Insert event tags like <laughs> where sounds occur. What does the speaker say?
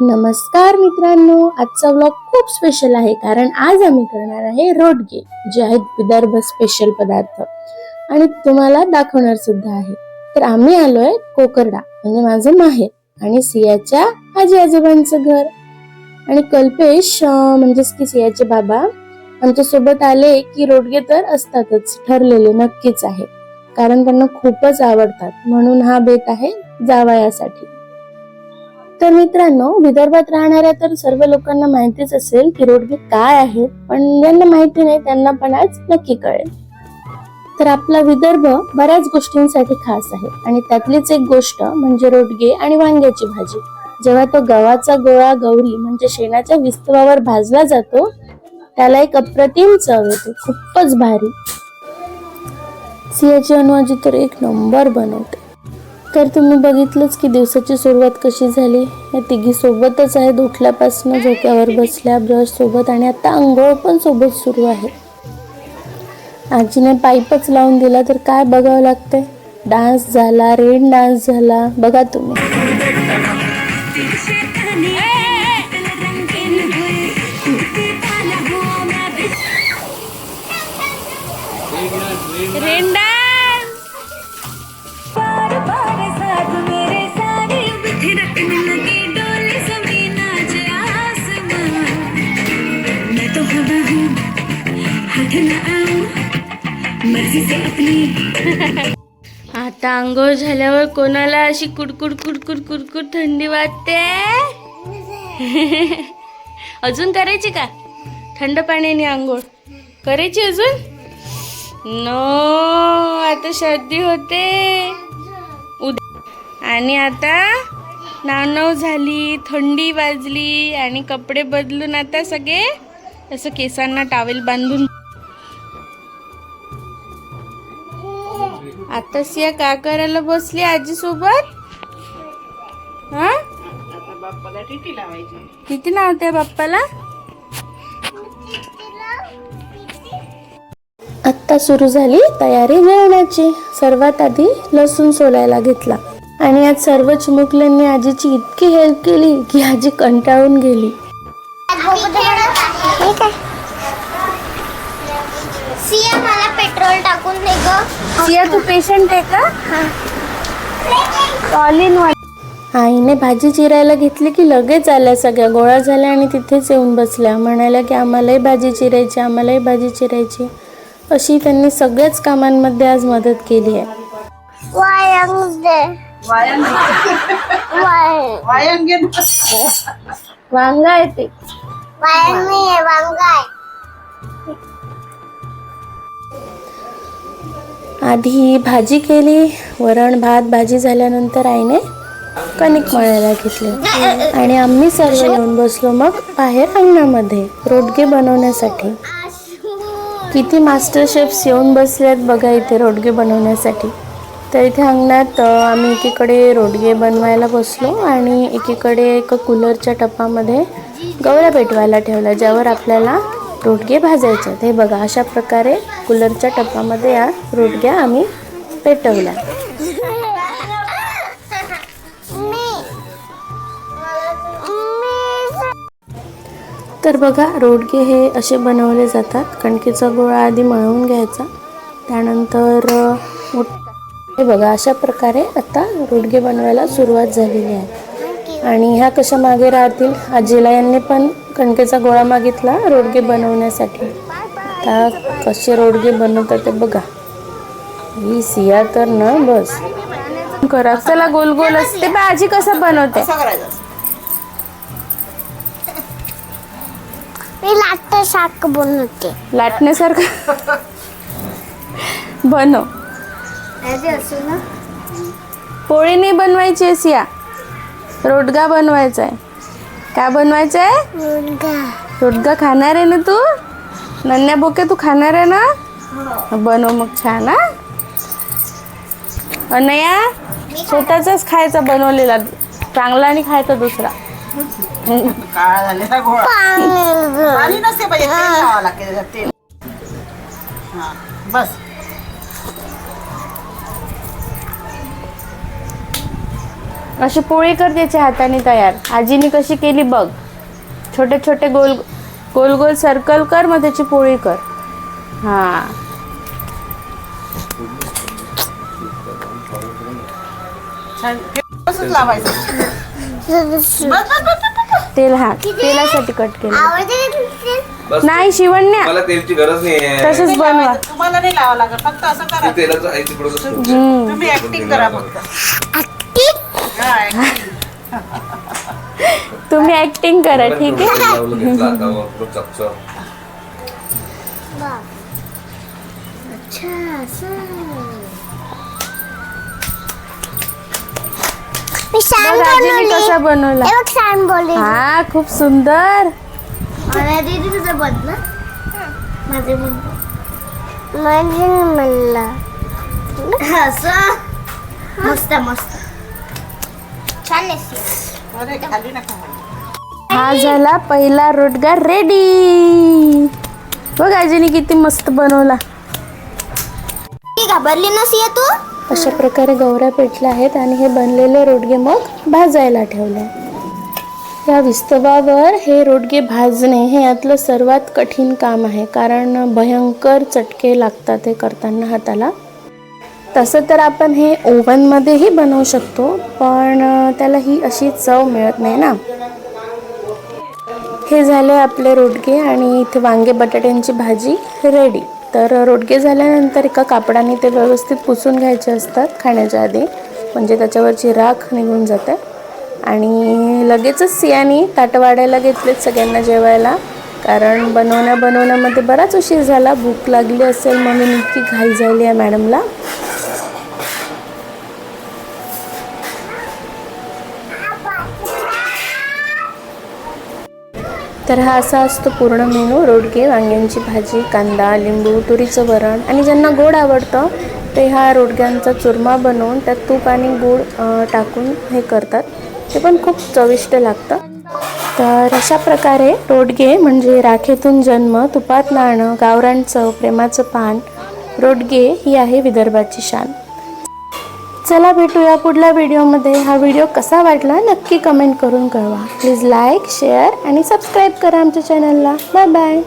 नमस्कार मित्रांनो आजचा व्लॉग खूप स्पेशल आहे कारण आज आम्ही करणार आहे रोडगे जे आहेत विदर्भ स्पेशल पदार्थ. आणि तुम्हाला दाखवणार सुद्धा आहे. तर आम्ही आलोय कोकरडा म्हणजे माझं माहेर आणि सियाच्या आजी आजोबांचं घर. आणि कल्पेश म्हणजेच की सियाचे बाबा आमच्यासोबत आले की रोडगे तर असतातच ठरलेले नक्कीच आहे. कारण त्यांना खूपच आवडतात म्हणून हा बेत आहे जावयासाठी. तर मित्रांनो विदर्भात राहणाऱ्या तर सर्व लोकांना माहितीच असेल की रोडगे काय आहेत पण ज्यांना माहिती नाही त्यांना पण आज नक्की कळेल. तर आपला विदर्भ बऱ्याच गोष्टींसाठी खास आहे आणि त्यातलीच एक गोष्ट म्हणजे रोडगे आणि वांग्याची भाजी. जेव्हा तो गव्हाचा गोळा गौरी म्हणजे शेणाच्या विस्तवावर भाजला जातो त्याला एक अप्रतिम चव येते खूपच भारी. सिंहाची अनुवाजी तर एक नंबर बनवते. तर तुम्ही बघितलंच की दिवसाची सुरुवात कशी झाली. या तिघी सोबतच आहेत. उठल्यापासून झोक्यावर बसल्या ब्रश सोबत आणि आता आंघोळ पण सोबत सुरू आहे. आजीने पाईपच लावून दिला तर काय बघावं लागतंय? डान्स झाला रेन डान्स झाला. बघा तुम्ही. आता आंघोळ झाल्यावर कोणाला अशी कुडकुड कुडकुड कुडकुड थंडी वाटते <laughs> अजून करायची का? थंड पाण्याने आंघोळ. करायची अजून? नो आता सर्दी होते. उद्या आणि आता नाव झाली थंडी वाजली आणि कपडे बदलून आता सगळे असं केसांना टावेल बांधून आता सिया का करायला बसली आजी सोबत हा? किती नावते बाप्पाला? आत्ता सुरू झाली तयारी जेवणाची सर्वात आधी लसूण सोलायला घेतला. आणि आज सर्व चिमुकल्यांनी आजीची इतकी हेल्प केली की आजी कंटाळून गेली. सिया मला पेट्रोल टाकून दे ग. सिया तू पेशंट आहे का? ऑल इन वन आईने भाजी चिरायला घेतली की लगेच आल्या सगळ्या. गोळा झाल्या आणि तिथेच येऊन बसल्या. म्हणाल्या की आम्हालाही भाजी चिरायची आम्हालाही भाजी चिरायची. अशी त्यांनी सगळ्याच कामांमध्ये आज मदत केली आहे. वायंग दे. वाय वांगा आहे ते. वायंग नाही आहे वांग आहे. आधी भाजी केली वरण भात भाजी झाल्यानंतर आईने कणिक मळायला घेतले. आणि आम्ही सर्व येऊन बसलो मग बाहेर अंगणामध्ये रोडगे बनवण्यासाठी. किती मास्टर शेफ्स येऊन बसलेत बघा इथे रोडगे बनवण्यासाठी. तर इथे अंगणात आम्ही एकीकडे रोडगे बनवायला बसलो आणि एकीकडे एक कूलरच्या टपामध्ये गवऱ्या पेटवायला ठेवल्या ज्यावर आपल्याला रोडगे भाजायचे. हे बघा अशा प्रकारे कूलरच्या टपामध्ये या रोडग्या आम्ही पेटवल्या. तर बघा रोडगे हे असे बनवले जातात. कणकेचा गोळा आधी मळवून घ्यायचा. त्यानंतर हे बघा अशा प्रकारे आता रोडगे बनवायला सुरुवात झालेली आहे. आणि ह्या कशा मागे राहतील? आजीला यांनी पण कणकेचा गोळा मागितला रोडगे बनवण्यासाठी. आता कसे रोडगे बनवतात ते बघा. ही सिया तर ना बस. करा. चला गोल गोल असते. आजी कसं बनवते? मी बनवते. लाटण्यासारखं. बनव. असू ना? पोळी नाही बनवायची आहे सिया. रोडगा बनवायचा आहे. काय बनवायचं आहे रोडगा खाणार आहे ना तू? नन्या बोके तू खाणार आहे ना? बनव मग छान हा. अनया स्वतःचाच खायचा बनवलेला चांगला आणि खायचा दुसरा. काळा अशी पोळी कर त्याच्या हाताने तयार. आजीने कशी केली बघ. छोटे छोटे गोल गोल गोल सर्कल कर मग त्याची पोळी कर. हा. तेल हा तेलासाठी कट केलं. नाही शिवण्या. मला तेलची गरज नाही तसंच बनवा. तुम्हाला नाही लावावं लागत. फक्त असं करा. ते तेलाचं. तुम्ही ऍक्टिंग करा फक्त. तुम्ही ऍक्टिंग करा ठीक आहे? कसा बनवला. हे बघ छान बोलली. हा खूप सुंदर. मला दीदी तुझं बन ना? माझे बन माझे म्हणलं. असं मस्त मस्त. छान आहे. अरे खाली नका घालू. हा झाला पहिला रोडगा रेडी बघ आजीने किती मस्त बनवला. घाबरली नसी तू? अशा प्रकारे गौऱ्या पेटल्या आहेत आणि हे बनलेले रोडगे मग भाजायला ठेवले. या विस्तवावर हे रोडगे भाजणे हे यातलं सर्वात कठीण काम आहे. कारण भयंकर चटके लागतात हे करताना हाताला. तसं तर आपण हे ओव्हनमध्येही बनवू शकतो पण त्याला ही अशी चव मिळत नाही ना. हे झाले आपले रोडगे आणि इथे वांगे बटाट्यांची भाजी रेडी तर रोडगे झाल्यानंतर एका कापडाने ते व्यवस्थित पुसून घ्यायचे असतात खाण्याच्या आधी. म्हणजे त्याच्यावरची राख निघून जाते. आणि लगेचच सियानी ताटं वाढायला घेतलेत सगळ्यांना जेवायला. कारण बनवण्या बनवण्यामध्ये बराच उशीर झाला. भूक लागली असेल म्हणून इतकी घाई झाली आहे मॅडमला. तर हा असा असतो पूर्ण मेनू. रोडगे वांग्यांची भाजी कांदा लिंबू तुरीचं वरण. आणि ज्यांना गोड आवडतं ते हा रोडग्यांचा चुरमा बनवून त्यात तूप आणि गूळ टाकून हे करतात. ते पण खूप चविष्ट लागतं. तर अशा प्रकारे रोडगे म्हणजे राखेतून जन्म तुपात नाणं गावरान चव प्रेमाचं पान रोडगे ही आहे विदर्भाची शान. चला भेटूया पुढल्या व्हिडिओमध्ये. हा व्हिडिओ कसा वाटला नक्की कमेंट करून कळवा. प्लीज लाईक शेअर आणि सबस्क्राईब करा आमच्या चॅनलला बाय बाय